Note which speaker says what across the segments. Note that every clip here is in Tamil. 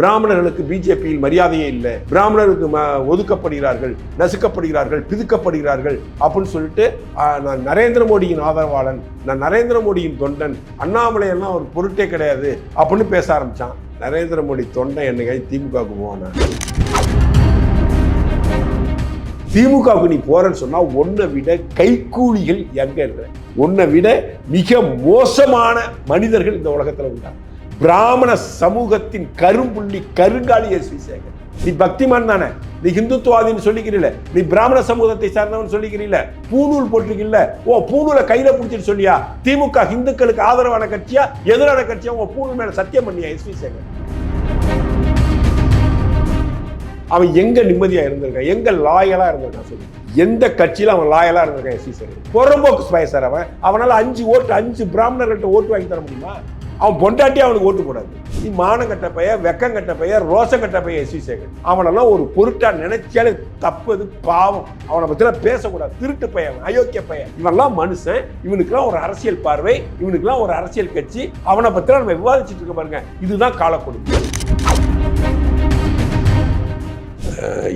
Speaker 1: பிராமணர்களுக்கு பிஜேபியில் மரியாதையே இல்லை. பிராமணருக்கு ஒதுக்கப்படுகிறார்கள் நசுக்கப்படுகிறார்கள் பிதுக்கப்படுகிறார்கள் அப்படின்னு சொல்லிட்டு நான் நரேந்திர மோடியின் ஆதரவாளன் நான் நரேந்திர மோடியின் தொண்டன் அண்ணாமலை எல்லாம் ஒரு பொருட்டே கிடையாது அப்படின்னு பேச ஆரம்பிச்சான். நரேந்திர மோடி தொண்டன் என்னைக்கு திமுகவுக்கு போவானா? திமுகவுக்கு நீ போறேன்னு சொன்னா உன்னை விட கைக்கூலிகள் எங்க இருக்கிற? உன்னை விட மிக மோசமான மனிதர்கள் இந்த உலகத்துல உண்டாங்க பிராமண சமூகத்தின் கரும்புள்ளி கருங்காலி எஸ் வி சேகர் நீ பக்திமான் தானே? நீ ஹிந்துத்துவாதின்னு சொல்லிக்கிறீல நீ பிராமண சமூகத்தை சார்ந்தவன் சொல்லிக்கிறீல பூநூல் போட்டிருக்கில்ல. ஓ பூநூலை கையில பிடிச்சிட்டு சொல்லியா திமுக ஹிந்துக்களுக்கு ஆதரவான கட்சியா? எதிரான கட்சியா? உன் பூநூல் மேல சத்தியம் பண்ணியா எஸ் வி சேகர் அவன் எங்க நிம்மதியா இருந்திருக்கான்? எங்க லாயலா இருந்திருக்கான் சொல்லி. எந்த கட்சியில அவன் லாயலா இருந்திருக்கான் எஸ்சி சேகர் புறம்போக்கு ஸ்பைசர் அவன். அவனால அஞ்சு ஓட்டு அஞ்சு பிராமணர்கள்ட்ட ஓட்டு வாங்கி தர முடியுமா? அவன் பொண்டாட்டி அவனுக்கு ஓட்டு போடாது. நீ மானம் கட்ட வெக்கங்கட்ட வெக்கம் கட்ட பைய ரோசம் கட்ட சேகர். அவனெல்லாம் ஒரு பொருட்டா நினைச்சாலே தப்பது பாவம். அவனை பத்திலாம் பேசக்கூடாது. திருட்டு பையன் அயோக்கிய பையன். இவெல்லாம் மனுஷன் இவனுக்குலாம் ஒரு அரசியல் பார்வை இவனுக்குலாம் ஒரு அரசியல் கட்சி. அவனை பத்திலாம் நம்ம விவாதிச்சுட்டு இருக்க பாருங்க. இதுதான் காலக்கொடுமை.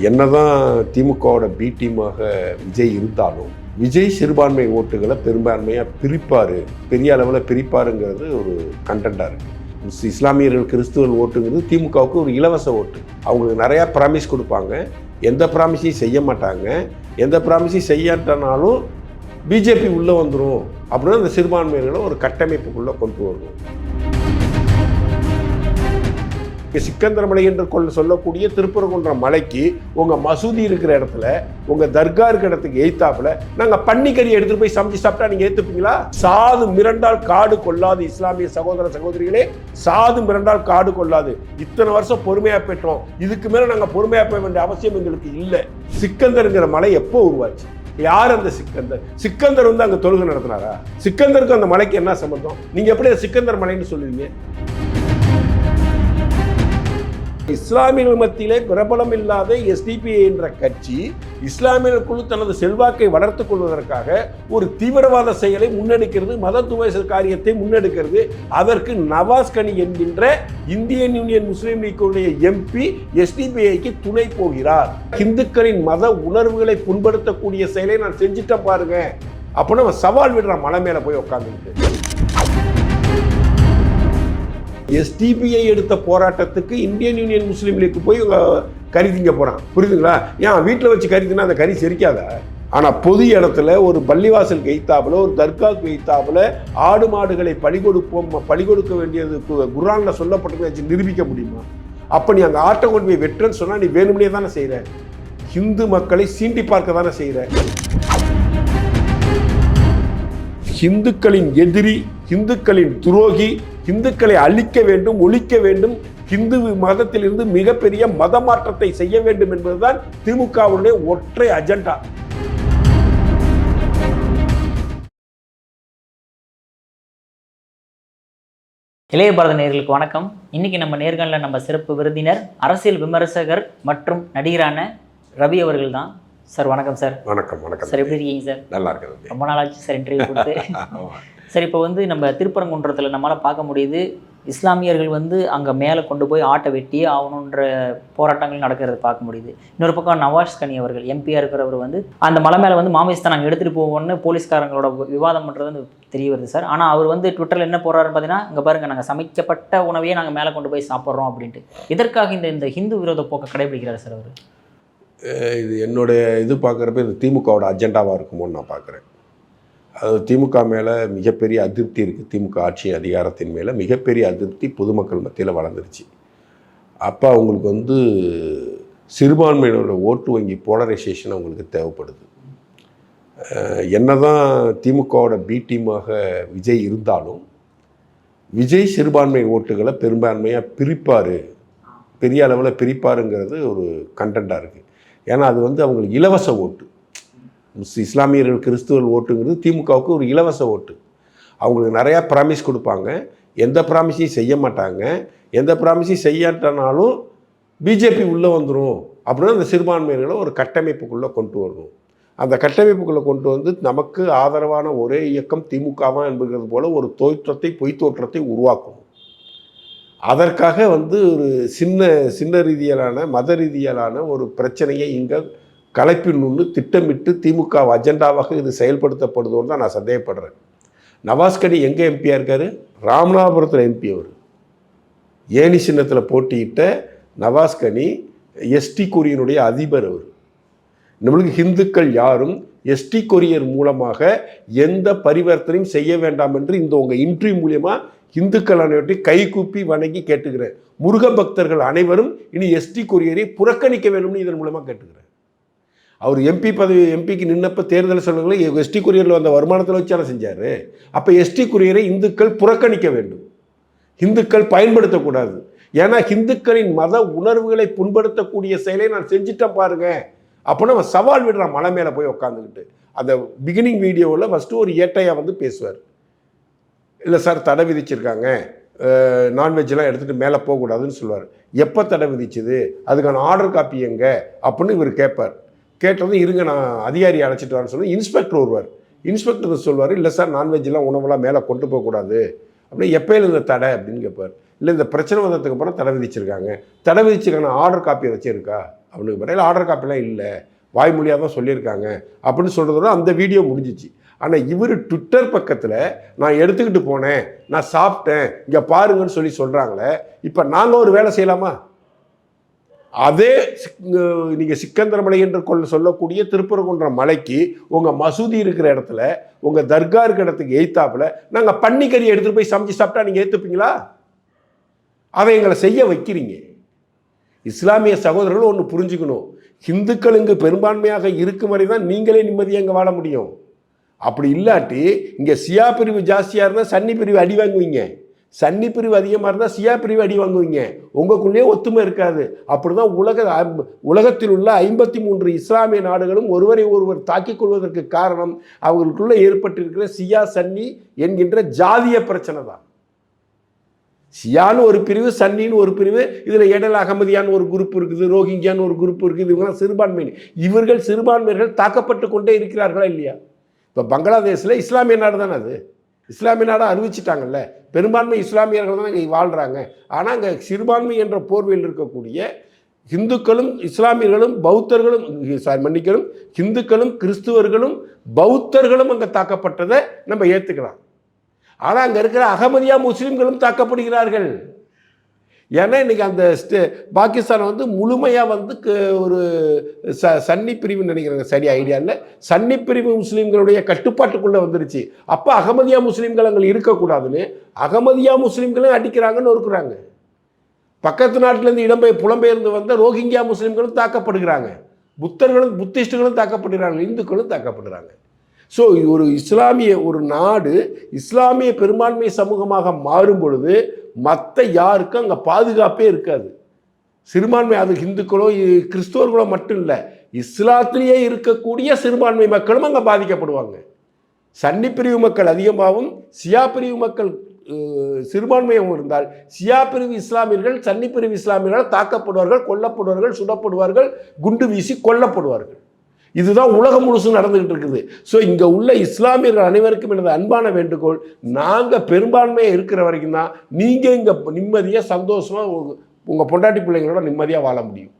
Speaker 1: என்னதான் திமுகவோட பி டீமாக விஜய் இருந்தாலும் விஜய் சிறுபான்மை ஓட்டுகளை பெரும்பான்மையாக பிரிப்பார். பெரிய அளவில் பிரிப்பாருங்கிறது ஒரு கண்டென்ட்டாக இருக்குது இஸ்லாமியர்கள் கிறிஸ்துவர் ஓட்டுங்கிறது திமுகவுக்கு ஒரு இலவச ஓட்டு. அவங்களுக்கு நிறையா ப்ராமிஸ் கொடுப்பாங்க. எந்த ப்ராமிஸையும் செய்ய மாட்டாங்க. எந்த ப்ராமிஸையும் செய்யாட்டனாலும் பிஜேபி உள்ளே வந்துடும் அப்படின்னு அந்த சிறுபான்மையினர்களை ஒரு கட்டமைப்புக்குள்ளே கொண்டு வரணும் சிக்கந்தரமலை என்று கொள்ள சொல்லக்கூடிய திருப்பரங்குன்ற மலைக்கு உங்கள் மசூதி இருக்கிற இடத்துல உங்கள் தர்கா இருக்கிற இடத்துக்கு எய்த்தாப்பில் நாங்கள் பன்னிக்கறி எடுத்துகிட்டு போய் சமைச்சு சாப்பிட்டா நீங்கள் ஏத்துப்பீங்களா? சாது மிரண்டால் காடு கொள்ளாது இஸ்லாமிய சகோதர சகோதரிகளே சாது மிரண்டால் காடு கொள்ளாது. இத்தனை வருஷம் பொறுமையாக பெற்றோம் இதுக்கு மேலே நாங்கள் பொறுமையாக போக வேண்டிய அவசியம் எங்களுக்கு இல்லை. சிக்கந்தருங்கிற மலை எப்போ உருவாச்சு? யார் அந்த சிக்கந்தர்? சிக்கந்தர் வந்து அங்கே தொழுகை நடத்தினாரா? சிக்கந்தருக்கு அந்த மலைக்கு என்ன சம்பந்தம்? நீங்கள் எப்படி சிக்கந்தர் மலைன்னு சொல்லுவீங்க? இஸ்லாமியர்கள் மத்தியிலே பிரபலம் இல்லாத எஸ்டிபிஐ என்ற கட்சி இஸ்லாமியர்களுக்குள் தனது செல்வாக்கை வளர்த்துக் கொள்வதற்காக ஒரு தீவிரவாத செயலை முன்னெடுக்கிறது மத துவேச காரியத்தை முன்னெடுக்கிறது. அதற்கு நவாஸ் கனி என்கின்ற இந்தியன் யூனியன் முஸ்லீம் லீக்குடைய எம்பி எஸ்டிபிஐக்கு துணை போகிறார். இந்துக்களின் மத உணர்வுகளை புண்படுத்தக்கூடிய செயலை நான் செஞ்சுட்டேன் பாருங்க. அப்படின்னு அவன் சவால் விடுறான் மலை மேலே போய் உட்காந்துட்டு எஸ்டிபிஐ எடுத்த போராட்டத்துக்கு இந்தியன் யூனியன் முஸ்லீம் லீக் போய் இவங்க கறி திங்க போகிறான் புரியுதுங்களா? ஏன் வீட்டில் வச்சு கறி தின்னா அந்த கறி செரிக்காதா? ஆனால் பொது இடத்துல ஒரு பள்ளிவாசல் கைத்தாப்புல ஒரு தர்காவுக்கு எய்த்தாப்புல ஆடு மாடுகளை பழிகொடுப்போம் கொடுப்போம் கொடுக்க வேண்டியது குரானில் சொல்லப்பட்டதை வச்சு நிரூபிக்க முடியுமா? அப்போ நீ அங்கே ஆட்டம் கொண்டு போய் வெட்டுறன்னு சொன்னால் நீ வேணும்னே தானே செய்கிற ஹிந்து மக்களை சீண்டி பார்க்க தானே செய்கிற இந்துக்களின் எதிரி இந்துக்களின் துரோகி இந்துக்களை அழிக்க வேண்டும் ஒழிக்க வேண்டும் இந்து மதத்திலிருந்து மிகப்பெரிய மத மாற்றத்தை செய்ய வேண்டும் என்பதுதான் திமுகவுடைய ஒற்றை அஜெண்டா.
Speaker 2: இளைய பாரத நேர்களுக்கு வணக்கம். இன்னைக்கு நம்ம நேர்காணலில் நம்ம சிறப்பு விருந்தினர் அரசியல் விமர்சகர் மற்றும் நடிகரான ரவி அவர்கள் தான். சார் வணக்கம் சார்.
Speaker 1: வணக்கம் வணக்கம்.
Speaker 2: சார் எப்படி இருக்கீங்க சார்?
Speaker 1: நல்லா இருக்கிறது
Speaker 2: ரொம்ப நாளாச்சு சார் இன்டர்வியூ கொடுத்து. சார் இப்போ வந்து நம்ம திருப்பரங்குன்றத்தில் நம்மளால் பார்க்க முடியுது இஸ்லாமியர்கள் வந்து அங்கே மேலே கொண்டு போய் ஆட்டை வெட்டியே ஆகணுன்ற போராட்டங்கள் நடக்கிறது பார்க்க முடியுது. இன்னொரு பக்கம் நவாஸ் கனி அவர்கள் எம்பியாக இருக்கிறவர் வந்து அந்த மலை மேலே வந்து மாமிசத்தை நாங்கள் எடுத்துகிட்டு போவோம்னு போலீஸ்காரங்களோட விவாதம் பண்ணுறது வந்து தெரிய வருது சார். ஆனால் அவர் வந்து ட்விட்டரில் என்ன போடுறாருன்னு பார்த்தீங்கன்னா இங்கே பாருங்கள் நாங்கள் சமைக்கப்பட்ட உணவையே நாங்கள் மேலே கொண்டு போய் சாப்பிட்றோம் அப்படின்ட்டு. இதற்காக இந்த இந்த ஹிந்து விரோத போக்கை கடைபிடிக்கிறார் சார் அவர்?
Speaker 1: இது என்னுடைய இது பார்க்குறப்ப இது திமுகவோட அஜெண்டாவாக இருக்குமோன்னு நான் பார்க்குறேன். அது திமுக மேலே மிகப்பெரிய அதிருப்தி இருக்குது திமுக ஆட்சி அதிகாரத்தின் மேலே மிகப்பெரிய அதிருப்தி பொதுமக்கள் மத்தியில் வளர்ந்துருச்சு. அப்போ அவங்களுக்கு வந்து சிறுபான்மையினரோட ஓட்டு வங்கி போலரைசேஷன் அவங்களுக்கு தேவைப்படுது. என்ன தான் திமுகவோட பி டீமாக விஜய் இருந்தாலும் விஜய் சிறுபான்மை ஓட்டுகளை பெரும்பான்மையாக பிரிப்பார். பெரிய அளவில் பிரிப்பாருங்கிறது ஒரு கண்டென்ட்டாக இருக்குது ஏன்னா அது வந்து அவங்களுக்கு இலவச ஓட்டு. இஸ்லாமியர்கள் கிறிஸ்துவர் ஓட்டுங்கிறது திமுகவுக்கு ஒரு இலவச ஓட்டு. அவங்களுக்கு நிறையா ப்ராமிஸ் கொடுப்பாங்க. எந்த ப்ராமிஸையும் செய்ய மாட்டாங்க. எந்த ப்ராமிஸையும் செய்யாட்டனாலும் பிஜேபி உள்ளே வந்துடும் அப்படின்னா அந்த சிறுபான்மையினர்களை ஒரு கட்டமைப்புக்குள்ளே கொண்டு வரணும். அந்த கட்டமைப்புக்குள்ளே கொண்டு வந்து நமக்கு ஆதரவான ஒரே இயக்கம் திமுகவா என்பது போல ஒரு தோற்றத்தை பொய்த்தோற்றத்தை உருவாக்கணும். அதற்காக வந்து ஒரு சின்ன சின்ன ரீதியிலான மத ரீதியிலான ஒரு பிரச்சனையை இங்கே கலைப்பின்னு திட்டமிட்டு திமுக அஜெண்டாவாக இது செயல்படுத்தப்படுதோன்னு தான் நான் சந்தேகப்படுறேன். நவாஸ்கனி எங்கே எம்பியாக இருக்கார்? ராமநாதபுரத்தில் எம்பி அவர். ஏனி சின்னத்தில் போட்டியிட்ட நவாஸ்கனி எஸ்டி கொரியனுடைய அதிபர் அவர். நம்மளுக்கு ஹிந்துக்கள் யாரும் எஸ்டி கொரியர் மூலமாக எந்த பரிவர்த்தனையும் செய்ய வேண்டாம் என்று இந்த உங்கள் இன்ட்ரி மூலியமாக இந்துக்கள் அனைவற்றை கைகூப்பி வணங்கி கேட்டுக்கிறேன். முருக பக்தர்கள் அனைவரும் இனி எஸ்டி கொரியரை புறக்கணிக்க வேண்டும்னு இதன் மூலமாக கேட்டுக்கிறேன். அவர் எம்பி பதவி எம்பிக்கு நின்னப்ப தேர்தல் செலவுகளை எஸ்டி கொரியரில் வந்த வருமானத்தில் வச்சான செஞ்சார்? அப்போ எஸ்டி கொரியரை இந்துக்கள் புறக்கணிக்க வேண்டும். இந்துக்கள் பயன்படுத்தக்கூடாது. ஏன்னா இந்துக்களின் மத உணர்வுகளை புண்படுத்தக்கூடிய செயலை நான் செஞ்சுட்டேன் பாருங்க. அப்படின்னு அவன் சவால் விடுறான் மலை மேலே போய் உட்காந்துக்கிட்டு அந்த பிகினிங் வீடியோவில் ஃபஸ்ட்டு ஒரு ஏட்டையாக வந்து பேசுவார். இல்லை சார் தடை விதிச்சிருக்காங்க. நான்வெஜ்லாம் எடுத்துகிட்டு மேலே போகக்கூடாதுன்னு சொல்லுவார். எப்போ தடை விதிச்சுது? அதுக்கான ஆர்டர் காப்பி எங்கே? அப்படின்னு இவர் கேட்பார் கேட்டதும் இருங்க நான் அதிகாரி அழைச்சிட்டு வரேன்னு சொல்லி இன்ஸ்பெக்டர் வருவார். இன்ஸ்பெக்டர் சொல்வார் இல்லை சார் நான்வெஜ்லாம் உணவெல்லாம் மேலே கொண்டு போகக்கூடாது. அப்படி இல்லை இந்த தடை? அப்படின்னு கேட்பார் இல்லை இந்த பிரச்சனை வந்ததுக்கு அப்புறம் தடை விதிச்சிருக்காங்க. தடை விதிச்சிருக்கான ஆர்டர் காப்பி ஏதாச்சும் இருக்கா? அப்படின்னு கேட்பார் இல்லை ஆர்டர் காப்பிலாம் இல்லை. வாய்மொழியாக தான் சொல்லியிருக்காங்க. அப்படின்னு சொல்கிறதோட அந்த வீடியோ முடிஞ்சிச்சு. ஆனால் இவர் ட்விட்டர் பக்கத்தில் நான் எடுத்துக்கிட்டு போனேன் நான் சாப்பிட்டேன் இங்கே பாருங்கன்னு சொல்லி சொல்கிறாங்களே இப்போ நாங்கள் ஒரு வேலை செய்யலாமா? அதே நீங்கள் சிக்கந்தரமலை என்று கொள்ள சொல்லக்கூடிய திருப்பரங்குன்ற மலைக்கு உங்கள் மசூதி இருக்கிற இடத்துல உங்கள் தர்கா இருக்கிற இடத்துக்கு எய்த்தாப்பில் நாங்கள் பன்னிக்கறி எடுத்துகிட்டு போய் சமைச்சு சாப்பிட்டா நீங்கள் ஏற்றுப்பீங்களா அதை எங்களை செய்ய வைக்கிறீங்க. இஸ்லாமிய சகோதரர்கள் ஒன்று புரிஞ்சுக்கணும். இந்துக்கள் இங்கு பெரும்பான்மையாக இருக்கும் வரை தான் நீங்களே நிம்மதியாக இங்கே வாழ முடியும். அப்படி இல்லாட்டி இங்கே சியா பிரிவு ஜாஸ்தியாக இருந்தால் சன்னி பிரிவு அடி வாங்குவீங்க. சன்னி பிரிவு அதிகமாக இருந்தால் சியா பிரிவு அடி வாங்குவீங்க. உங்களுக்குள்ளேயே ஒத்துமை இருக்காது. அப்படி தான் உலக உலகத்தில் உள்ள ஐம்பத்தி மூன்று இஸ்லாமிய நாடுகளும் ஒருவரை ஒருவர் தாக்கிக் கொள்வதற்கு காரணம் அவங்களுக்குள்ளே ஏற்பட்டிருக்கிற சியா சன்னி என்கின்ற ஜாதிய பிரச்சனை தான். சியான்னு ஒரு பிரிவு சன்னின்னு ஒரு பிரிவு இதில் எடல் அகமதியான்னு ஒரு குரூப் இருக்குது ரோஹிங்கியான்னு ஒரு குரூப் இருக்குது இவங்கெல்லாம் சிறுபான்மை இவர்கள் சிறுபான்மையர்கள் தாக்கப்பட்டு கொண்டே இருக்கிறார்களா இல்லையா? இப்போ பங்களாதேஷில் இஸ்லாமிய நாடு தானே அது? இஸ்லாமிய நாடாக அறிவிச்சிட்டாங்கல்ல பெரும்பான்மை இஸ்லாமியர்கள் தான் இங்கே வாழ்கிறாங்க ஆனால் அங்கே சிறுபான்மை என்ற போர்வையில் இருக்கக்கூடிய இந்துக்களும் இஸ்லாமியர்களும் பௌத்தர்களும் சாரி மன்னிக்கணும். இந்துக்களும் கிறிஸ்துவர்களும் பௌத்தர்களும் அங்கே தாக்கப்பட்டதை நம்ம ஏற்றுக்கலாம் ஆனால் அங்கே இருக்கிற அகமதியா முஸ்லீம்களும் தாக்கப்படுகிறார்கள். ஏன்னா இன்னைக்கு அந்த ஸ்டே பாகிஸ்தான் வந்து முழுமையாக வந்து க- ஒரு ச சன்னி பிரிவுன்னு நினைக்கிறாங்க. சரி ஐடியா இல்லை. சன்னி பிரிவு முஸ்லீம்களுடைய கட்டுப்பாட்டுக்குள்ளே வந்துருச்சு. அப்போ அகமதியா முஸ்லீம்கள் அங்கே இருக்கக்கூடாதுன்னு அகமதியா முஸ்லீம்களும் அடிக்கிறாங்கன்னு இருக்கிறாங்க பக்கத்து நாட்டிலேருந்து இடம்பெயர் புலம்பெயர்ந்து வந்த ரோஹிங்கியா முஸ்லீம்களும் தாக்கப்படுகிறாங்க. புத்தர்களும் புத்திஸ்டுகளும் தாக்கப்படுகிறாங்க இந்துக்களும் தாக்கப்படுகிறாங்க. ஸோ ஒரு இஸ்லாமிய ஒரு நாடு இஸ்லாமிய பெரும்பான்மை சமூகமாக மாறும் பொழுது மற்ற யாருக்கும் அங்கே பாதுகாப்பே இருக்காது. சிறுபான்மை அது ஹிந்துக்களோ கிறிஸ்துவர்களோ கிறிஸ்தவர்களோ மட்டும் இல்லை. இஸ்லாத்திலேயே இருக்கக்கூடிய சிறுபான்மை மக்களும் அங்கே பாதிக்கப்படுவாங்க. சன்னி பிரிவு மக்கள் அதிகமாகவும் சியா பிரிவு மக்கள் சிறுபான்மையாகவும் இருந்தால் சியா பிரிவு இஸ்லாமியர்கள் சன்னி பிரிவு இஸ்லாமியர்கள் தாக்கப்படுவார்கள் கொல்லப்படுவார்கள் சுடப்படுவார்கள் குண்டு வீசி கொல்லப்படுவார்கள். இதுதான் உலகம் முழுசும் நடந்துகிட்டு இருக்குது. ஸோ இங்கே உள்ள இஸ்லாமியர்கள் அனைவருக்கும் எனது அன்பான வேண்டுகோள் நாங்கள் பெரும்பான்மையாக இருக்கிற வரைக்கும் தான் நீங்கள் இங்கே நிம்மதியாக சந்தோஷமாக உங்கள் பொண்டாட்டி பிள்ளைங்களோட நிம்மதியாக வாழ முடியும்.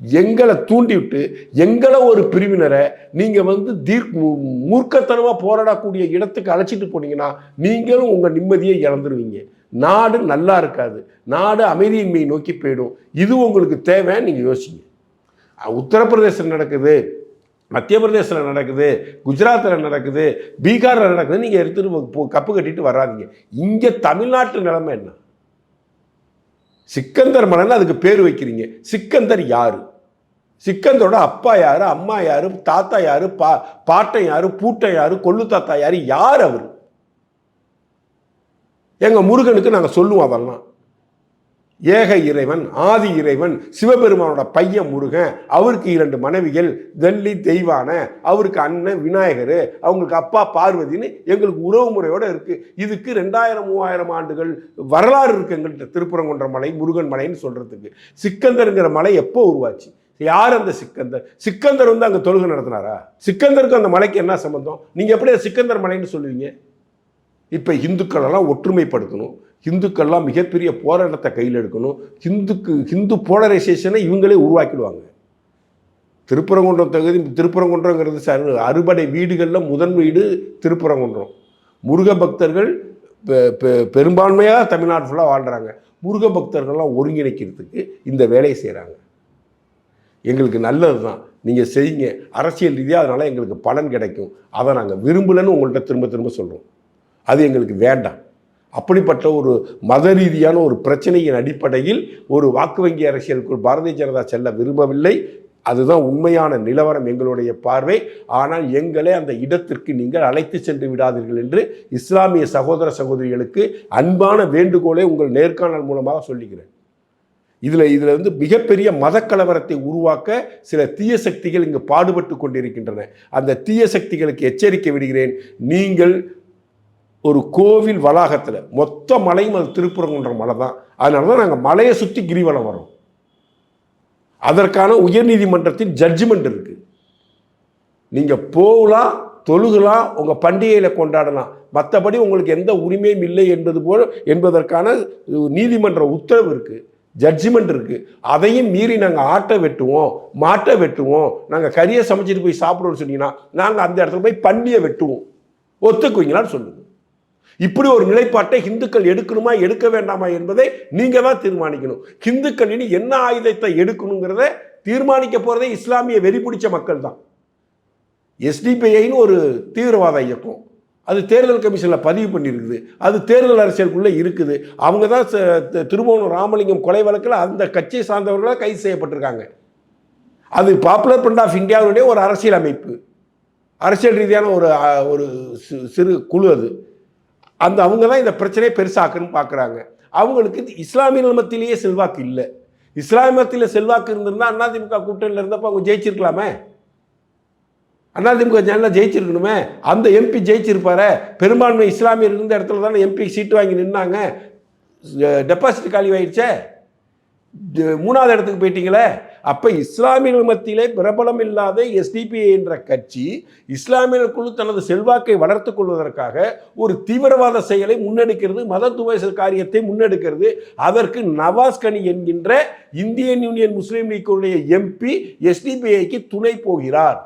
Speaker 1: எங்களை தூண்டிவிட்டு எங்களை ஒரு பிரிவினரை நீங்கள் வந்து தீர் மூர்க்கத்தனமாக போராடக்கூடிய இடத்துக்கு அழைச்சிட்டு போனீங்கன்னா நீங்களும் உங்கள் நிம்மதியை இழந்துருவீங்க. நாடு நல்லா இருக்காது. நாடு அமைதியின்மையை நோக்கி போயிடும். இது உங்களுக்கு தேவைன்னு நீங்கள் யோசிங்க. உத்தரப்பிரதேசம் நடக்குது. மத்திய பிரதேசத்தில் நடக்குது குஜராத்தில் நடக்குது பீகாரில் நடக்குது நீங்கள் எடுத்துகிட்டு கப்பு கட்டிட்டு வராதீங்க. இங்கே தமிழ்நாட்டு நிலைமை என்ன? சிக்கந்தர் மலைன்னு அதுக்கு பேர் வைக்கிறீங்க. சிக்கந்தர் யார்? சிக்கந்தரோட அப்பா யார் அம்மா யார் தாத்தா யார் பா பாட்டன் யார் பூட்டன் யார் கொள்ளு தாத்தா யார் யார் அவர்? எங்கள் முருகனுக்கு நாங்கள் சொல்லுவோம் அதெல்லாம். ஏக இறைவன் ஆதி இறைவன் சிவபெருமானோட பையன் முருகன் அவருக்கு இரண்டு மனைவிகள் தெல்லி தெய்வான அவருக்கு அண்ணன் விநாயகர் அவங்களுக்கு அப்பா பார்வதின்னு எங்களுக்கு உறவு முறையோடு இருக்குது இதுக்கு ரெண்டாயிரம் மூவாயிரம் ஆண்டுகள் வரலாறு இருக்குது எங்கள்கிட்ட திருப்பரங்குன்ற மலை முருகன் மலைன்னு சொல்கிறதுக்கு சிக்கந்தருங்கிற மலை எப்போ உருவாச்சு? யார் அந்த சிக்கந்தர்? சிக்கந்தர் வந்து அங்கே தொழுகை நடத்தினாரா? சிக்கந்தருக்கு அந்த மலைக்கு என்ன சம்மந்தம் நீங்கள் எப்படி சிக்கந்தர் மலைன்னு சொல்லுவீங்க? இப்போ இந்துக்களெல்லாம் ஒற்றுமைப்படுத்தணும். ஹிந்துக்கள்லாம் மிகப்பெரிய போராட்டத்தை கையில் எடுக்கணும். ஹிந்துக்கு ஹிந்து போலரைசேஷனை இவங்களே உருவாக்கிடுவாங்க. திருப்பரங்குன்றம் தகுதி திருப்பரங்குன்றங்கிறது சார் அறுபடை வீடுகளில் முதன் வீடு திருப்பரங்குன்றம். முருக பக்தர்கள் பெ- பெரும்பான்மையாக தமிழ்நாடு ஃபுல்லாக வாழ்கிறாங்க முருக பக்தர்கள்லாம் ஒருங்கிணைக்கிறதுக்கு இந்த வேலையை செய்கிறாங்க எங்களுக்கு நல்லது தான் நீங்கள் செய்யுங்க. அரசியல் ரீதியாக அதனால் எங்களுக்கு பலன் கிடைக்கும். அதை நாங்கள் விரும்பலைன்னு உங்கள்கிட்ட திரும்ப திரும்ப சொல்கிறோம் அது எங்களுக்கு வேண்டாம். அப்படிப்பட்ட ஒரு மத ரீதியான ஒரு பிரச்சனையின் அடிப்படையில் ஒரு வாக்கு வங்கி அரசியலுக்குள் பாரதிய ஜனதா செல்ல விரும்பவில்லை. அதுதான் உண்மையான நிலவரம் எங்களுடைய பார்வை. ஆனால் எங்களை அந்த இடத்திற்கு நீங்கள் அழைத்து சென்று விடாதீர்கள் என்று இஸ்லாமிய சகோதர சகோதரிகளுக்கு அன்பான வேண்டுகோளை உங்கள் நேர்காணல் மூலமாக சொல்லுகிறேன். இதில் இதில் வந்து மிகப்பெரிய மதக்கலவரத்தை உருவாக்க சில தீய சக்திகள் இங்கு பாடுபட்டு கொண்டிருக்கின்றன. அந்த தீய சக்திகளுக்கு எச்சரிக்கை விடுகிறேன். நீங்கள் ஒரு கோவில் வளாகத்தில் மொத்த மலையும் அது திருப்புறங்குன்ற மலை தான். அதனால தான் நாங்கள் மலையை சுற்றி கிரிவலம் வரோம் அதற்கான உயர்நீதிமன்றத்தின் ஜட்ஜ்மெண்ட் இருக்கு. நீங்கள் போகலாம் தொழுகலாம் உங்கள் பண்டிகையில் கொண்டாடலாம். மற்றபடி உங்களுக்கு எந்த உரிமையும் இல்லை என்பது போல் என்பதற்கான நீதிமன்ற உத்தரவு இருக்குது ஜட்ஜ்மெண்ட் இருக்குது அதையும் மீறி நாங்கள் ஆட்டை வெட்டுவோம் மாட்டை வெட்டுவோம். நாங்கள் கறியை சமைச்சிட்டு போய் சாப்பிடுவோம்னு சொன்னீங்கன்னா நாங்கள் அந்த இடத்துல போய் பன்னியை வெட்டுவோம். ஒத்துக்குவீங்களான்னு சொல்லுங்கள் இப்படி ஒரு நிலைப்பாட்டை இந்துக்கள் எடுக்கணுமா எடுக்க வேண்டாமா என்பதை நீங்க தான் தீர்மானிக்கணும். இந்துக்கள் இனி என்ன ஆயுதத்தை எடுக்கணுங்கிறத தீர்மானிக்க போறதே இஸ்லாமிய வெறி பிடிச்ச மக்கள் தான் எஸ்டிபிஐன்னு ஒரு தீவிரவாத இயக்கம். அது தேர்தல் கமிஷனில் பதிவு பண்ணியிருக்குது. அது தேர்தல் அரசியலுக்குள்ளே இருக்குது. அவங்க தான் ச- ராமலிங்கம் கொலை வழக்கில் அந்த கட்சியை சார்ந்தவர்களாக கைது செய்யப்பட்டிருக்காங்க. அது பாப்புலர் ஃப்ரண்ட் ஆஃப் இந்தியாவுடைய ஒரு அரசியல் அமைப்பு அரசியல் ரீதியான ஒரு ஒரு சிறு குழு அது. அந்த அவங்க தான் இந்த பிரச்சனையை பெருசாக்குன்னு பார்க்குறாங்க அவங்களுக்கு இது இஸ்லாமிய நிலமத்திலேயே செல்வாக்கு இல்லை. இஸ்லாமியத்தில் செல்வாக்கு இருந்திருந்தால் அதிமுக கூட்டணியில் இருந்தப்போ அவங்க ஜெயிச்சிருக்கலாமே? அதிமுக நல்லா ஜெயிச்சிருக்கணுமே? அந்த எம்பி ஜெயிச்சிருப்பாரு? பெரும்பான்மை இஸ்லாமியர் இருந்த இடத்துல தானே எம்பி சீட்டு வாங்கி நின்னாங்க. டெபாசிட் காலி ஆயிடுச்சே? மூணாவது இடத்துக்கு போயிட்டீங்களே? அப்போ இஸ்லாமியர்கள் மத்தியிலே பிரபலம் இல்லாத எஸ்டிபிஐ என்ற கட்சி இஸ்லாமியர்களுக்குள் தனது செல்வாக்கை வளர்த்துக் கொள்வதற்காக ஒரு தீவிரவாத செயலை முன்னெடுக்கிறது மத துவேச காரியத்தை முன்னெடுக்கிறது. அதற்கு நவாஸ் கனி என்கின்ற இந்தியன் யூனியன் முஸ்லீம் லீக்குடைய எம்பி எஸ்டிபிஐக்கு துணை போகிறார்.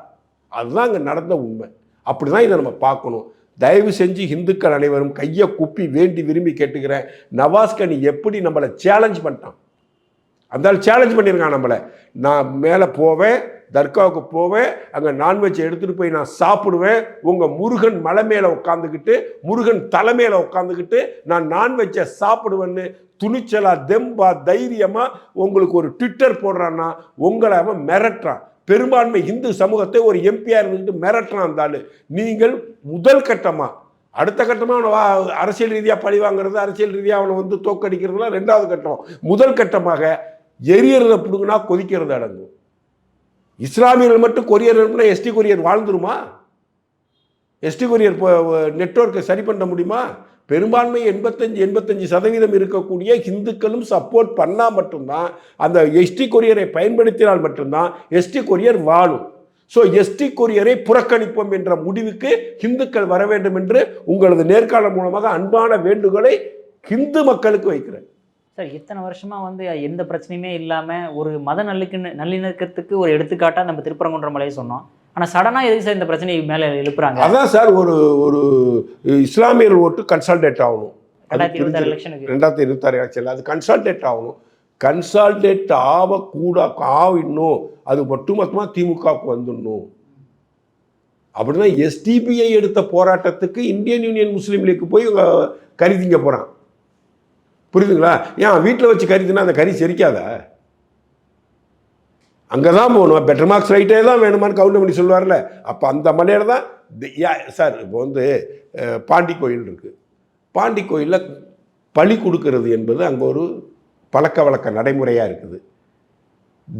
Speaker 1: அதுதான் அங்கே நடந்த உண்மை. அப்படி தான் இதை நம்ம பார்க்கணும். தயவு செஞ்சு இந்துக்கள் அனைவரும் கையை குப்பி வேண்டி விரும்பி கேட்டுக்கிறேன். நவாஸ்கனி எப்படி நம்மளை சேலஞ்ச் பண்ணிட்டான்? அந்தாலும் சேலஞ்ச் பண்ணியிருக்கான் நம்மளை. நான் மேலே போவேன் தர்காவுக்கு போவேன் அங்கே நான்வெஜ் எடுத்துகிட்டு போய் நான் சாப்பிடுவேன். உங்கள் முருகன் மலை மேலே உட்காந்துக்கிட்டு முருகன் தலை மேலே உட்காந்துக்கிட்டு நான் நான்வெஜ்ஜை சாப்பிடுவேன்னு துணிச்சலா தெம்பா தைரியமாக உங்களுக்கு ஒரு ட்விட்டர் போடுறான்னா உங்களை அவன் மிரட்டுறான். பெரும்பான்மை இந்து சமூகத்தை ஒரு எம்பியாக இருந்துக்கிட்டு மிரட்டுறான் இருந்தாலும் நீங்கள் முதல் கட்டமாக அடுத்த கட்டமாக அவனை வா- அரசியல் ரீதியாக பழி வாங்குறது அரசியல் ரீதியாக அவனை வந்து தோக்கடிக்கிறதுலாம் ரெண்டாவது கட்டம். முதல் கட்டமாக எரியறத பிடுங்கினா கொதிக்கிறது அடங்கும் இஸ்லாமியர்கள் மட்டும் கொரியர் அனுப்புனா எஸ்டி கொரியர் வாழ்ந்துருமா? எஸ்டி கொரியர் நெட்வொர்க்கை சரி பண்ண முடியுமா? பெரும்பான்மை எண்பத்தஞ்சு எண்பத்தஞ்சு சதவீதம் இருக்கக்கூடிய ஹிந்துக்களும் சப்போர்ட் பண்ணால் மட்டும்தான் அந்த எஸ்டி கொரியரை பயன்படுத்தினால் மட்டும்தான் எஸ்டி கொரியர் வாழும். ஸோ எஸ்டி கொரியரை புறக்கணிப்போம் என்ற முடிவுக்கு இந்துக்கள் வர வேண்டும் என்று உங்களது நேர்காணல் மூலமாக அன்பான வேண்டுகோளை ஹிந்து மக்களுக்கு வைக்கிறேன்.
Speaker 2: சார் இத்தனை வருஷமா வந்து எந்த பிரச்சனையுமே இல்லாம ஒரு மத நல்லிக்கு நல்லிணக்கத்துக்கு ஒரு எடுத்துக்காட்டா நம்ம திருப்பரங்குன்ற மலையை சொன்னோம். ஆனா சடனா எதுக்கு சார் இந்த பிரச்சனை மேல எழுப்புறாங்க?
Speaker 1: அதான் சார் ஒரு ஒரு இஸ்லாமியர் ஓட்டு கன்சால்டேட் ஆகணும்.
Speaker 2: ரெண்டாயிரத்தி இருபத்தாறு
Speaker 1: எலெக்ஷனில் அது கன்சால்டேட் ஆகணும். கன்சால்டேட் ஆகக்கூட ஆவிடணும். அது ஒட்டுமொத்தமாக திமுகவுக்கு வந்துடணும். அப்படின்னா எஸ்டிபிஐ எடுத்த போராட்டத்துக்கு இந்தியன் யூனியன் முஸ்லீம் லீக் போய் இவங்க கறி திங்க போகிறான் புரியுதுங்களா? ஏன் வீட்டில் வச்சு கறி தின்னா அந்த கறி செரிக்காத? அங்கே தான் போகணும். பெட்டர் மார்க்ஸ் ரைட்டே தான் வேணுமான்னு கவுண்ட் பண்ணி சொல்லுவார்ல. அப்போ அந்த மலையில் தான் சார் இப்போ வந்து பாண்டி கோயில் இருக்குது பாண்டி கோயிலில் பழி கொடுக்கறது என்பது அங்கே ஒரு பழக்க வழக்க நடைமுறையாக இருக்குது.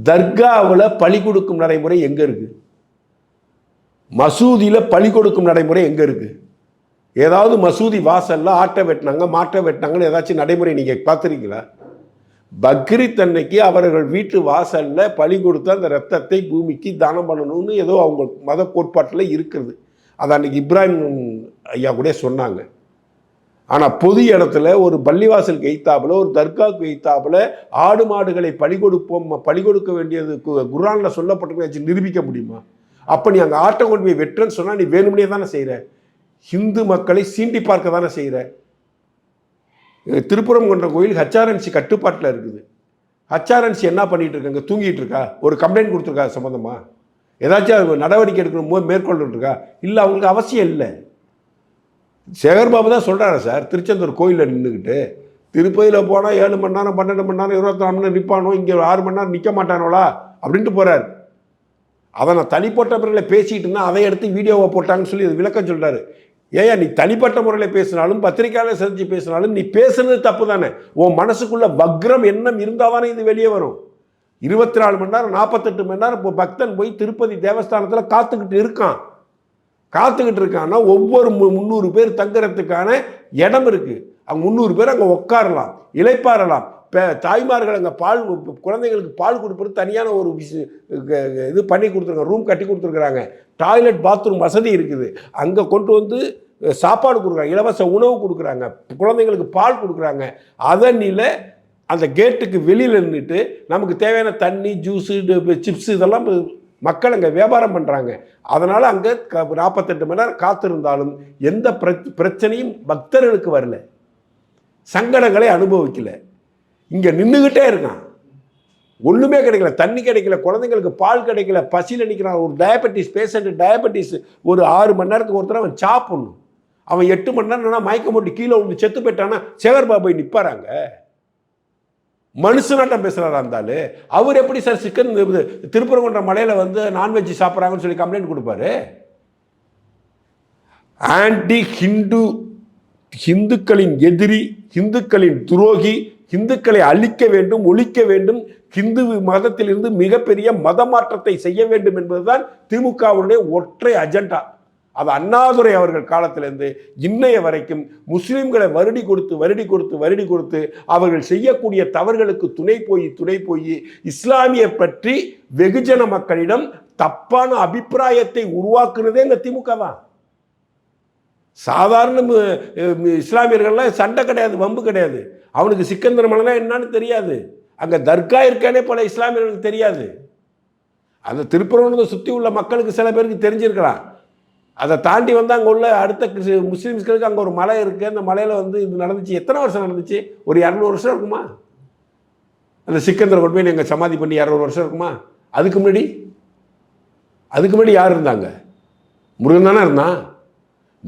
Speaker 1: தர்காவில் பழி கொடுக்கும் நடைமுறை எங்கே இருக்குது மசூதியில் பழி கொடுக்கும் நடைமுறை எங்கே இருக்குது ஏதாவது மசூதி வாசல்ல ஆட்டை வெட்டினாங்க மாட்டை வெட்டினாங்கன்னு ஏதாச்சும் நடைமுறை நீங்கள் பார்த்துருக்கீங்களா? பக்ரீத் அன்னைக்கு அவர்கள் வீட்டு வாசலில் பழி கொடுத்து அந்த ரத்தத்தை பூமிக்கு தானம் பண்ணணும்னு ஏதோ அவங்க மத கோட்பாட்டில் இருக்கிறது அது அன்னைக்கு இப்ராஹிம் ஐயா கூட சொன்னாங்க. ஆனால் பொது இடத்துல ஒரு பள்ளிவாசலுக்கு எய்த்தாப்புல ஒரு தர்காவுக்கு எய்த்தாப்புல ஆடு மாடுகளை பழி கொடுப்போம் பழி கொடுக்க வேண்டியது கு- குர்ஆன்ல நிரூபிக்க முடியுமா? அப்போ நீ அங்கே ஆட்டை கொண்டு போய் வெட்டுறன்னு சொன்னால் நீ வேணும்னே தானே செய்கிற ஹிந்து மக்களை சீண்டி பார்க்க தானே செய்கிற திருப்புறம் கொண்ட கோயில் ஹச்ஆர்என்சி கட்டுப்பாட்டில் இருக்குது. ஹச்ஆர்என்சி என்ன பண்ணிட்டு இருக்காங்க? தூங்கிட்டு இருக்கா? ஒரு கம்ப்ளைண்ட் கொடுத்துருக்கா சம்மந்தமா ஏதாச்சும் நடவடிக்கை எடுக்கணும் போது மேற்கொண்டுட்டு இல்லை அவங்களுக்கு அவசியம் இல்லை. சேகர்பாபு தான் சொல்கிறாரு சார் திருச்செந்தூர் கோயிலில் நின்றுக்கிட்டு திருப்பதியில் போனால் ஏழு மணி நேரம் பன்னெண்டு மணி நேரம் இருபத்தி நாலு மணி நேரம் நிற்பானோ இங்கே ஆறு மணி நேரம் நிற்க மாட்டானோளா அப்படின்ட்டு போகிறார் அதை நான் தனிப்பட்ட முறையில் பேசிக்கிட்டு இருந்தால் அதை எடுத்து வீடியோவை போட்டாங்கன்னு சொல்லி விளக்கம் சொல்கிறாரு ஏயா நீ தனிப்பட்ட முறையில் பேசினாலும் பத்திரிகையாளர் செஞ்சு பேசினாலும் நீ பேசுனது தப்பு தானே? உன் மனசுக்குள்ள வக்ரம் எண்ணம் இருந்தால் தானே இது வெளியே வரும். இருபத்தி நாலு மணி நேரம் நாற்பத்தெட்டு மணி நேரம் இப்போ பக்தன் போய் திருப்பதி தேவஸ்தானத்தில் காத்துக்கிட்டு இருக்கான். காத்துக்கிட்டு இருக்கான்னா ஒவ்வொரு மு- முந்நூறு பேர் தங்குறதுக்கான இடம் இருக்குது அங்கே முந்நூறு பேர் அங்கே உட்காரலாம் இழைப்பாறலாம் தாய்மார்கள் அங்கே பால் குழந்தைங்களுக்கு பால் கொடுப்பது தனியான ஒரு க- இது பண்ணி கொடுத்துருக்காங்க ரூம் கட்டி கொடுத்துருக்குறாங்க. டாய்லெட் பாத்ரூம் வசதி இருக்குது. அங்கே கொண்டு வந்து சாப்பாடு கொடுக்குறாங்க இலவச உணவு கொடுக்குறாங்க குழந்தைங்களுக்கு பால் கொடுக்குறாங்க. அதனில அந்த கேட்டுக்கு வெளியில் நின்றுட்டு நமக்கு தேவையான தண்ணி ஜூஸு சிப்ஸ் இதெல்லாம் மக்கள் அங்கே வியாபாரம் பண்ணுறாங்க அதனால் அங்கே க நாற்பத்தெட்டு மணி நேரம் காத்திருந்தாலும் எந்த பிர- பிரச்சனையும் பக்தர்களுக்கு வரல. சங்கடங்களை அனுபவிக்கலை. இங்கே நின்றுக்கிட்டே இருக்கான். ஒன்றுமே கிடைக்கல தண்ணி கிடைக்கல குழந்தைங்களுக்கு பால் கிடைக்கல பசியில் நிற்கிறான் ஒரு டயபெட்டிஸ் பேஷண்ட் டயபெட்டிஸ் ஒரு ஆறு மணி நேரத்துக்கு ஒருத்தர் அவன் சாப்பிடணும். அவன் எட்டு மணி நேரம் மயக்கம் போட்டு கீழே விழுந்து செத்து போயிட்டான்னா சேகர் பாபாய் நிற்பாராங்க மனுஷனாட்டம் பேசுகிறாரா இருந்தாலும் அவர் எப்படி சார் சிக்கன் திருப்பரங்குன்ற மலையில் வந்து நான்வெஜ் சாப்பிட்றாங்கன்னு சொல்லி கம்ப்ளைண்ட் கொடுப்பாரு? ஆன்டி ஹிந்து ஹிந்துக்களின் எதிரி ஹிந்துக்களின் துரோகி ஹிந்துக்களை அழிக்க வேண்டும் ஒழிக்க வேண்டும். ஹிந்து மதத்திலிருந்து மிகப்பெரிய மத மாற்றத்தை செய்ய வேண்டும் என்பதுதான் திமுகவுடைய ஒற்றை அஜெண்டா. அது அண்ணாதுரை அவர்கள் காலத்திலிருந்து இன்னைய வரைக்கும் முஸ்லீம்களை வருடி கொடுத்து வருடி கொடுத்து வருடி கொடுத்து அவர்கள் செய்யக்கூடிய தவறுகளுக்கு துணை போய் துணை போய் இஸ்லாமிய பற்றி வெகுஜன மக்களிடம் தப்பான அபிப்பிராயத்தை உருவாக்குனதே இந்த திமுக தான் சாதாரண மு- இஸ்லாமியர்கள்லாம் சண்டை கிடையாது வம்பு கிடையாது. அவனுக்கு சிக்கந்தர் மலைனா என்னன்னு தெரியாது. அங்கே தர்கா இருக்கானே பல இஸ்லாமியர்களுக்கு தெரியாது. அந்த திருப்பரங்குன்றத்தை சுற்றி உள்ள மக்களுக்கு சில பேருக்கு தெரிஞ்சிருக்கலாம். அதை தாண்டி வந்து அங்கே உள்ள அடுத்த கிறிஸ்- அங்கே ஒரு மலை இருக்குது அந்த மலையில் வந்து இது நடந்துச்சு. எத்தனை வருஷம் நடந்துச்சு? ஒரு இரநூறு வருஷம் இருக்குமா? அந்த சிக்கந்தரை கொண்டு போய் எங்கள் சமாதி பண்ணி இரநூறு வருஷம் இருக்குமா? அதுக்கு முன்னாடி? அதுக்கு முன்னாடி யார் இருந்தாங்க? முருகன் தானே இருந்தான்?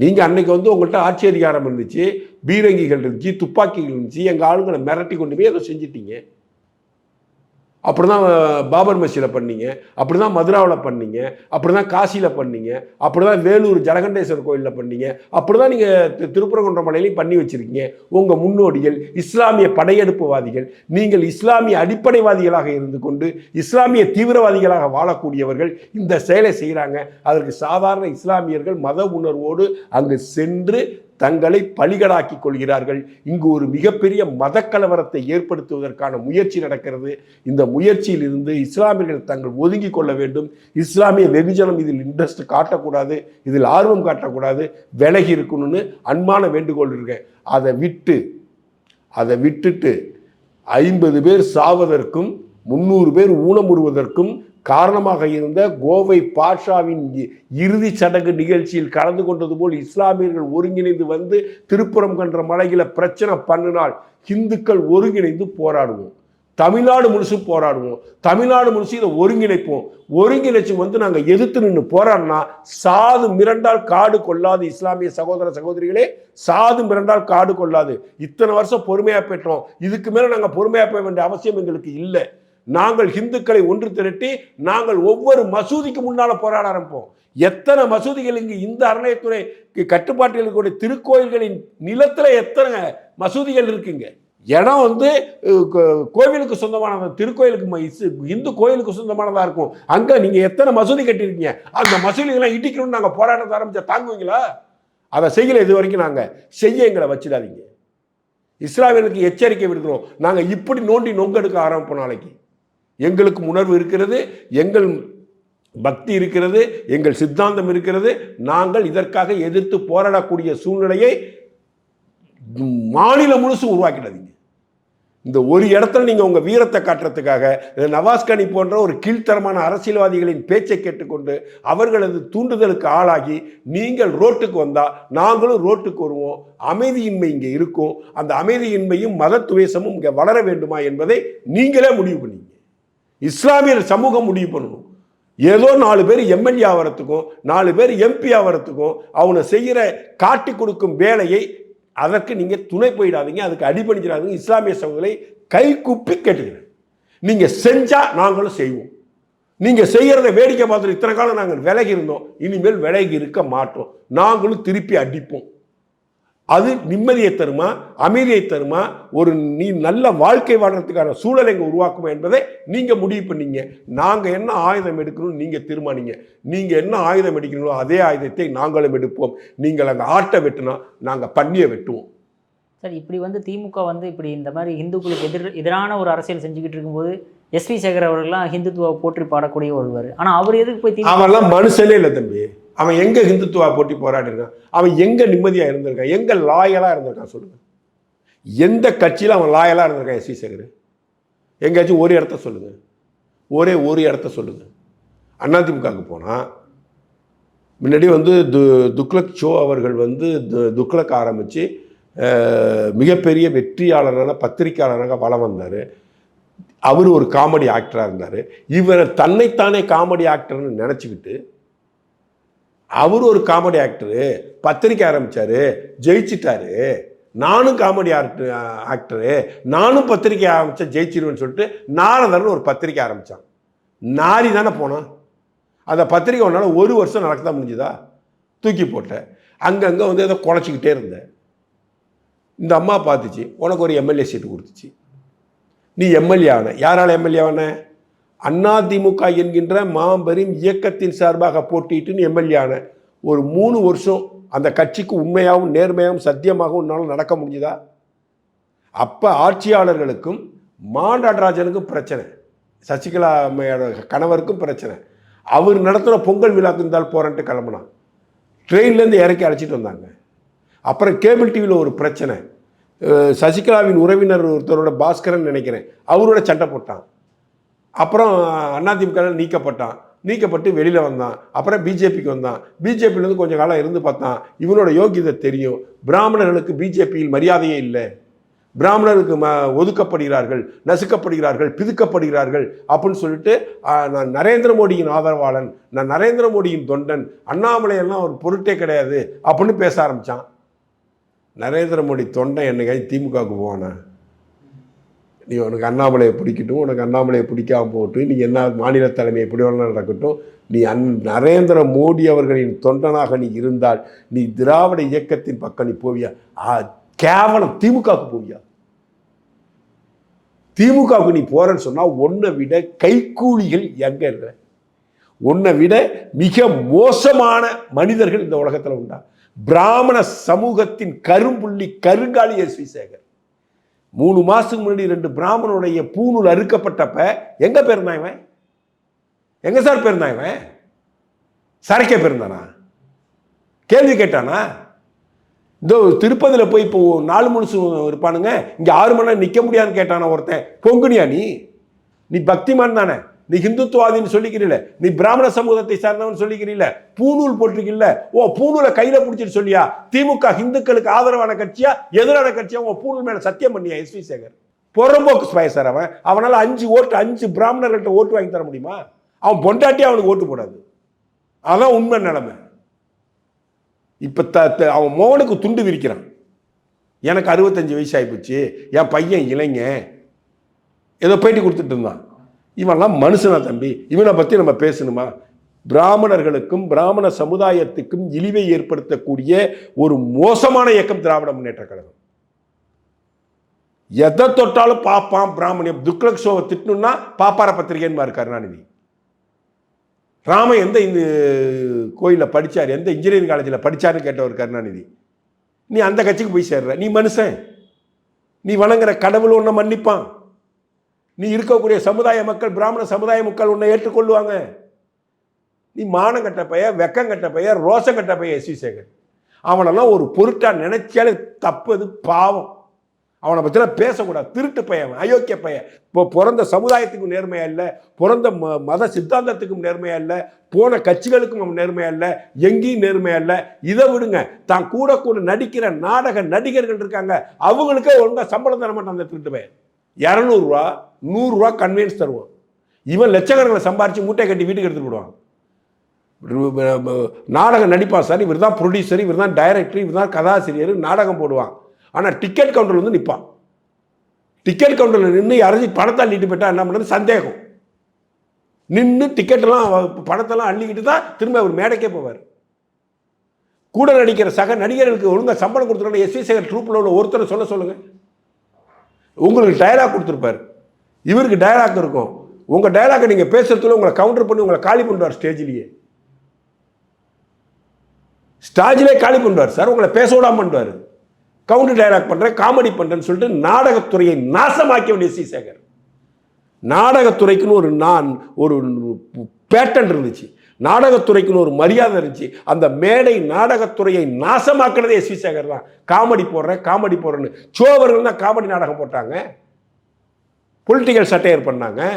Speaker 1: நீங்கள் அன்னைக்கு வந்து உங்கள்கிட்ட ஆட்சி அதிகாரம் இருந்துச்சு பீரங்கிகள் இருந்துச்சு துப்பாக்கிகள் இருந்துச்சு எங்கள் ஆளுங்களை மிரட்டி கொண்டு போய் அதை செஞ்சிட்டீங்க. அப்படி தான் பாபர் மசியில் பண்ணீங்க. அப்படி தான் மதுராவில் பண்ணீங்க. அப்படி தான் காசியில் பண்ணீங்க. அப்படி தான் வேலூர் ஜலகண்டேஸ்வரர் கோயிலில் பண்ணீங்க. அப்படி தான் நீங்கள் திருப்பரங்குன்ற மலையிலையும் பண்ணி வச்சுருக்கீங்க. உங்கள் முன்னோடிகள் இஸ்லாமிய படையெடுப்புவாதிகள் நீங்கள் இஸ்லாமிய அடிப்படைவாதிகளாக இருந்து கொண்டு இஸ்லாமிய தீவிரவாதிகளாக வாழக்கூடியவர்கள் இந்த செயலை செய்கிறாங்க அதற்கு சாதாரண இஸ்லாமியர்கள் மத உணர்வோடு அங்கு சென்று தங்களை பலிகளாக்கி கொள்கிறார்கள். இங்கு ஒரு மிகப்பெரிய மதக்கலவரத்தை ஏற்படுத்துவதற்கான முயற்சி நடக்கிறது. இந்த முயற்சியில் இருந்து இஸ்லாமியர்கள் தங்கள் ஒதுங்கி கொள்ள வேண்டும். இஸ்லாமிய வெகுஜனம் இதில் இன்ட்ரெஸ்ட் காட்டக்கூடாது. இதில் ஆர்வம் காட்டக்கூடாது. விலகி இருக்கணும்னு அன்பான வேண்டுகோள் இருக்கேன் அதை விட்டு அதை விட்டுட்டு ஐம்பது பேர் சாவதற்கும் முந்நூறு பேர் ஊனமுறுவதற்கும் காரணமாக இருந்த கோவை பாஷாவின் இ- இறுதிச் சடங்கு நிகழ்ச்சியில் கலந்து கொண்டது போல் இஸ்லாமியர்கள் ஒருங்கிணைந்து வந்து திருப்புறம் கன்ற மலையில பிரச்சனை பண்ணினால் இந்துக்கள் ஒருங்கிணைந்து போராடுவோம். தமிழ்நாடு முழுசும் போராடுவோம். தமிழ்நாடு முழுசு இதை ஒருங்கிணைப்போம். ஒருங்கிணைச்சு வந்து நாங்கள் எதிர்த்து நின்று போராடினா சாது மிரண்டால் காடு கொள்ளாது இஸ்லாமிய சகோதர சகோதரிகளே. சாது மிரண்டால் காடு கொள்ளாது. இத்தனை வருஷம் பொறுமையாக பெற்றோம் இதுக்கு மேலே நாங்கள் பொறுமையாக போக வேண்டிய அவசியம் எங்களுக்கு இல்லை. நாங்கள் இந்துக்களை ஒன்று திரட்டி நாங்கள் ஒவ்வொரு மசூதிக்கு முன்னால் போராட ஆரம்பிப்போம். எத்தனை மசூதிகள் இங்கு இந்த அறநிலையத்துறை கட்டுப்பாட்டில் இருக்கக்கூடிய திருக்கோயில்களின் நிலத்தில் எத்தனை மசூதிகள் இருக்குங்க? இடம் வந்து கோ- கோவிலுக்கு சொந்தமானது திருக்கோயிலுக்கு ம- இந்து கோயிலுக்கு சொந்தமானதா இருக்கும். அங்க நீங்க எத்தனை மசூதி கட்டியிருக்கீங்க? அந்த மசூதிகளை இடிக்கணும்னு நாங்கள் போராட்டத்தை ஆரம்பிச்சா தாங்குவீங்களா? அதை செய்யல இது வரைக்கும் நாங்க. செய்ய எங்களை வச்சிடாதீங்க. இஸ்லாமியர்களுக்கு எச்சரிக்கை விடுக்கிறோம். நாங்க இப்படி நோண்டி நொங்கெடுக்க ஆரம்பிப்போம் நாளைக்கு. எங்களுக்கு உணர்வு இருக்கிறது எங்கள் பக்தி இருக்கிறது எங்கள் சித்தாந்தம் இருக்கிறது. நாங்கள் இதற்காக எதிர்த்து போராடக்கூடிய சூழ்நிலையை மாநிலம் முழுசும் உருவாக்கிடாதீங்க. இந்த ஒரு இடத்துல நீங்கள் உங்கள் வீரத்தை காட்டுறதுக்காக நவாஸ்கனி நவாஸ் கனி போன்ற ஒரு கீழ்த்தரமான அரசியல்வாதிகளின் பேச்சை கேட்டுக்கொண்டு அவர்களது தூண்டுதலுக்கு ஆளாகி நீங்கள் ரோட்டுக்கு வந்தால் நாங்களும் ரோட்டுக்கு வருவோம். அமைதியின்மை இங்கே இருக்கும். அந்த அமைதியின்மையும் மத துவேஷமும் இங்கே வளர வேண்டுமா என்பதை நீங்களே முடிவு பண்ணீங்க. இஸ்லாமியர் சமூகம் முடிவு பண்ணணும். ஏதோ நாலு பேர் எம்எல்ஏ ஆகிறதுக்கும் நாலு பேர் எம்பி ஆகிறதுக்கும் அவனை செய்கிற காட்டி கொடுக்கும் வேலையை அதற்கு நீங்கள் துணை போயிடாதீங்க அதுக்கு அடிபணிச்சிடாதீங்க இஸ்லாமிய சமூகங்களை கை குப்பி கேட்டுக்கிறேன். நீங்கள் செஞ்சால் நாங்களும் செய்வோம். நீங்கள் செய்கிறத வேடிக்கை பார்த்துட்டு இத்தனை காலம் நாங்கள் விலகி இருந்தோம். இனிமேல் விலகி இருக்க மாட்டோம். நாங்களும் திருப்பி அடிப்போம். அது நிம்மதியை தருமா? அமைதியை தருமா? ஒரு நீ நல்ல வாழ்க்கை வாழ்றதுக்கான சூழலை இங்கே உருவாக்குமா என்பதை நீங்கள் முடிவு பண்ணீங்க. நாங்கள் என்ன ஆயுதம் எடுக்கணும்னு நீங்கள் தீர்மானிங்க. நீங்கள் என்ன ஆயுதம் எடுக்கணுமோ அதே ஆயுதத்தை நாங்களும் எடுப்போம். நீங்கள் அங்கே ஆட்டை வெட்டினா நாங்கள் பண்ணியை வெட்டுவோம்.
Speaker 2: சார் இப்படி வந்து திமுக வந்து இப்படி இந்த மாதிரி இந்துக்களுக்கு எதிர் எதிரான ஒரு அரசியல் செஞ்சுக்கிட்டு இருக்கும்போது எஸ்வி சேகர் அவர்கள்லாம் ஹிந்துத்துவ போற்றி பாடக்கூடிய ஒருவர். ஆனால் அவர் எதுக்கு போய்
Speaker 1: அவன்லாம் மனுஷனே இல்லை தம்பி. அவன் எங்கே ஹிந்துத்துவா போட்டி போராடி இருக்கான் அவன் எங்கே நிம்மதியாக இருந்திருக்கான்? எங்கே லாயலாக இருந்திருக்கான் சொல்லுங்கள் எந்த கட்சியில் அவன் லாயலாக இருந்திருக்கான் எஸ் வி சேகர்? எங்கேயாச்சும் ஒரு இடத்த சொல்லுங்கள் ஒரே ஒரு இடத்த சொல்லுங்க. அதிமுகவுக்கு போனால் முன்னாடி வந்து து துக்ளக் ஷோ அவர்கள் வந்து து- துக்லக் ஆரம்பித்து மிகப்பெரிய வெற்றியாளரான பத்திரிக்கையாளராக வலம் வந்தார். அவர் ஒரு காமெடி ஆக்டராக இருந்தார். இவரை தன்னைத்தானே காமெடி ஆக்டர்னு நினச்சிக்கிட்டு அவர் ஒரு காமெடி ஆக்டரு பத்திரிக்கை ஆரம்பிச்சாரு ஜெயிச்சிட்டாரு. நானும் காமெடி ஆக்டர் ஆக்டரு நானும் பத்திரிக்கை ஆரம்பித்தேன் ஜெயிச்சிருவேன்னு சொல்லிட்டு நாரதர்னு ஒரு பத்திரிக்கை ஆரம்பித்தான் நாரி தானே போனான். அந்த பத்திரிக்கை ஒன்றால் ஒரு வருஷம் நடக்க தான் முடிஞ்சுதா? தூக்கி போட்டேன் அங்கங்கே வந்து ஏதோ குலைச்சிக்கிட்டே இருந்தேன் இந்த அம்மா பார்த்துச்சு உனக்கு ஒரு எம்எல்ஏ சீட்டு கொடுத்துச்சு. நீ எம்எல்ஏ ஆன. யாரால் எம்எல்ஏ ஆன? அதிமுக என்கின்ற மாபெரும் இயக்கத்தின் சார்பாக போட்டியிட்டுன்னு எம்எல்ஏ ஆன ஒரு மூணு வருஷம் அந்த கட்சிக்கு உண்மையாகவும் நேர்மையாகவும் சத்தியமாகவும் உன்னால் நடக்க முடிஞ்சுதா? அப்போ ஆட்சியாளர்களுக்கும் மாண்டாடராஜனுக்கும் பிரச்சனை. சசிகலா அம்மையோட கணவருக்கும் பிரச்சனை. அவர் நடத்துகிற பொங்கல் விழாக்கு இருந்தால் போகிறேன்ட்டு கிளம்புனான் ட்ரெயின்லேருந்து இறக்கி அழைச்சிட்டு வந்தாங்க. அப்புறம் கேபிள் டிவியில் ஒரு பிரச்சனை. சசிகலாவின் உறவினர் ஒருத்தரோட பாஸ்கரன் நினைக்கிறேன். அவரோட சண்டை போட்டான். அப்புறம் அதிமுக நீக்கப்பட்டான். நீக்கப்பட்டு வெளியில் வந்தான். அப்புறம் பிஜேபிக்கு வந்தான். பிஜேபியிலேருந்து கொஞ்சம் காலம் இருந்து பார்த்தான் இவனோட யோகியதை தெரியும். பிராமணர்களுக்கு பிஜேபியில் மரியாதையே இல்லை. பிராமணருக்கு ம ஒதுக்கப்படுகிறார்கள் நசுக்கப்படுகிறார்கள் பிதுக்கப்படுகிறார்கள் அப்படின்னு சொல்லிட்டு நான் நரேந்திர மோடியின் ஆதரவாளன் நான் நரேந்திர மோடியின் தொண்டன் அண்ணாமலையெல்லாம் ஒரு பொருட்டே கிடையாது அப்படின்னு பேச ஆரம்பித்தான் நரேந்திர மோடி தொண்டன் என்னைக்காய் திமுகவுக்கு போவானா? நீ உனக்கு அண்ணாமலையை பிடிக்கட்டும் உனக்கு அண்ணாமலையை பிடிக்காம போட்டு நீ என்ன மாநில தலைமை எப்படி வேணாலும் நடக்கட்டும் நீ அன் நரேந்திர மோடி அவர்களின் தொண்டனாக நீ இருந்தால் நீ திராவிட இயக்கத்தின் பக்கம் நீ போவியா? ஆ, கேவலம் திமுகவுக்கு போவியா? திமுகவுக்கு நீ போறேன்னு சொன்னால் உன்னை விட கைக்கூலிகள் எங்க இருக்கிற? உன்னை விட மிக மோசமான மனிதர்கள் இந்த உலகத்தில் உண்டா? பிராமண சமூகத்தின் கரும்புள்ளி கருங்காலி எஸ் வி சேகர் மூணு மாதத்துக்கு முன்னாடி ரெண்டு பிராமணனுடைய பூணூல் அறுக்கப்பட்டப்ப எங்கே பேருந்தான் இவன்? எங்கே சார் பேருந்தான் இவன்? சரக்க பேருந்தானா? கேள்வி கேட்டானா? இந்த திருப்பதியில் போய் இப்போ நாலு மணி இருப்பானுங்க. இங்கே ஆறு மணி நேரம் நிற்க முடியாதுன்னு கேட்டானா ஒருத்தன். பொங்குனியா நீ? நீ பக்திமான் தானே. நீ ஹிந்துத்துவாதின்னு சொல்லிக்கிறீல. நீ பிராமண சமூகத்தை சார்ந்தவன் சொல்லிக்கிறீல. பூநூல் போட்டிருக்கில்ல. ஓ பூநூலை கையில் பிடிச்சிட்டு சொல்லியா? திமுக ஹிந்துக்களுக்கு ஆதரவான கட்சியா? எதிரான கட்சியா? உன் பூநூல் மேலே சத்தியம் பண்ணியா எஸ் வி சேகர்? புறம்போக்கு ஸ்பைசர் அவன். அவனால் அஞ்சு ஓட்டு அஞ்சு பிராமணர்கள்ட்ட ஓட்டு வாங்கி தர முடியுமா? அவன் பொண்டாட்டி அவனுக்கு ஓட்டு போடாது. அதான் உண்மை நிலைமை. இப்போ த அவன் மோகனுக்கு துண்டு விரிக்கிறான். எனக்கு அறுபத்தஞ்சு வயசு ஆகிப்போச்சு என் பையன் இளைஞன். ஏதோ பேட்டி கொடுத்துட்டு இருந்தான். இவன்லாம் மனுஷனா தம்பி. இவனை பற்றி நம்ம பேசணுமா? பிராமணர்களுக்கும் பிராமண சமுதாயத்துக்கும் இழிவை ஏற்படுத்தக்கூடிய ஒரு மோசமான இயக்கம் திராவிட முன்னேற்ற கழகம். எதை தொட்டாலும் பாப்பான் பிராமணியம். துக்லக்ஷோவை திட்டணும்னா பாப்பார பத்திரிகைன்னு கருணாநிதி. ராமன் எந்த இந்த கோயிலில் படிச்சார்? எந்த இன்ஜினியரிங் காலேஜில் படிச்சாருன்னு கேட்டவர் கருணாநிதி. நீ அந்த கட்சிக்கு போய் சேர்ற. நீ மனுஷன். நீ வணங்குற கடவுள் ஒன்றை மன்னிப்பான். நீ இருக்கக்கூடிய சமுதாய மக்கள் பிராமண சமுதாய மக்கள் உன்னை ஏற்றுக்கொள்வாங்க நீ மானம் கட்ட பைய வெக்கம் கட்ட பைய ரோசம் கட்ட பைய எஸ் வி சேகர். அவனெல்லாம் ஒரு பொருட்டா நினைச்சாலே தப்பு அது பாவம். அவனை பற்றிலாம் பேசக்கூடாது. திருட்டு பையன் அயோக்கிய பையன். இப்போ பிறந்த சமுதாயத்துக்கும் நேர்மையா இல்லை பிறந்த ம மத சித்தாந்தத்துக்கும் நேர்மையா இல்லை போன கட்சிகளுக்கும் அவன் நேர்மையா இல்லை எங்கேயும் நேர்மையா இல்லை. இதை விடுங்க. தான் கூட கூட நடிக்கிற நாடக நடிகர்கள் இருக்காங்க. அவங்களுக்கே ஒழுங்காக சம்பளம் தர மாட்டான் அந்த திருட்டு பையன். இரநூறுவா நூறுரூவா கன்வீன்ஸ் தருவான். இவன் லட்சக்கணக்கில் சம்பாரித்து மூட்டை கட்டி வீட்டுக்கு எடுத்துக்கிடுவான் நாடகம் நடிப்பான் சார் இவர் தான் ப்ரொடியூசர் இவர் தான் டைரக்டர் இவர் தான் கதாசிரியர் நாடகம் போடுவான். ஆனால் டிக்கெட் கவுண்டர் வந்து நிற்பான் டிக்கெட் கவுண்டரில் நின்று யாராச்சும் பணத்தை அள்ளிட்டு போயிட்டா என்ன பண்ணுறது சந்தேகம். நின்று டிக்கெட்டெல்லாம் பணத்தெல்லாம் அள்ளிக்கிட்டு தான் திரும்ப அவர் மேடைக்கே போவார். கூட நடிக்கிற சக நடிகர்களுக்கு ஒழுங்காக சம்பளம் கொடுத்துருக்கணும் எஸ்வி சேகர் ட்ரூப்பில் உள்ள ஒருத்தரை சொல்ல சொல்லுங்கள் உங்களுக்கு டயலாக் கொடுத்துருப்பார். இவருக்கு டயலாக் இருக்கும். உங்கள் டயலாக்கை நீங்கள் பேசுகிறதுல உங்களை கவுண்டர் பண்ணி உங்களை காலி பண்ணுவார் ஸ்டேஜ்லேயே ஸ்டாஜிலே காலி பண்ணுவார் சார் உங்களை பேச விடாம பண்ணுவார் கவுண்டர் டயலாக் பண்ணுறேன் காமெடி பண்ணுறேன்னு சொல்லிட்டு நாடகத்துறையை நாசமாக்க வேண்டிய சி சேகர் நாடகத்துறைக்குன்னு ஒரு நான் ஒரு பேட்டன் இருந்துச்சு. நாடகத்துறைக்குன்னு ஒரு மரியாதை இருந்துச்சு. அந்த மேடை நாடகத்துறையை நாசமாக்குனதே எஸ் வி சேகர் தான். காமெடி போடுறேன் காமெடி போடுறேன்னு. சோவர்கள் தான் காமெடி நாடகம் போட்டாங்க. பொலிட்டிக்கல் சட்டையர் பண்ணாங்க.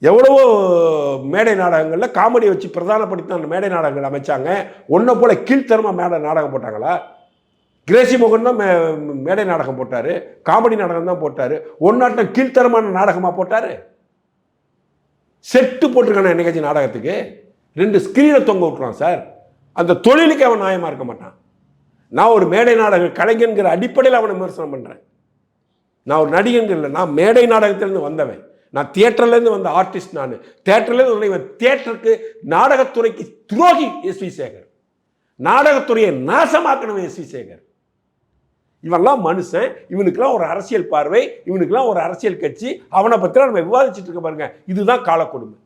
Speaker 1: எவ்வளவோ மேடை நாடகங்களில் காமெடி வச்சு பிரதானப்படுத்தி அந்த மேடை நாடகங்கள் அமைச்சாங்க. ஒன்றை போல கீழ்த்தரமாக மேடை நாடகம் போட்டாங்களா? கிரேசி மோகன் தான் மே- மேடை நாடகம் போட்டார். காமெடி நாடகம் தான் போட்டார். ஒன்னாட்டம் கீழ்த்தரமான நாடகமாக போட்டார். செட்டு போட்டிருக்கானே என்னைக்காச்சும் நாடகத்துக்கு? ரெண்டு ஸ்க்ரீனை தொங்க விட்டுருவான் சார் அந்த தொழிலுக்கு அவன் நியாயமாக இருக்க மாட்டான். நான் ஒரு மேடை நாடக கலைஞன்கிற அடிப்படையில் அவனை விமர்சனம் பண்ணுறேன் நான் ஒரு நடிகன்கள் இல்லை நான் மேடை நாடகத்திலேருந்து வந்தவன். நான் தியேட்டர்லேருந்து வந்த ஆர்டிஸ்ட் நான். தியேட்டர்லேருந்து வந்த இவன் தியேட்டருக்கு நாடகத்துறைக்கு துரோகி எஸ் வி சேகர். நாடகத்துறையை நாசமாக்கணும் எஸ் வி சேகர். இவன்லாம் மனுஷன் இவனுக்கெல்லாம் ஒரு அரசியல் பார்வை இவனுக்கெல்லாம் ஒரு அரசியல் கட்சி அவனை பற்றி நம்ம விவாதிச்சுட்டு இருக்க பாருங்க. இதுதான் காலக்கொடுமை.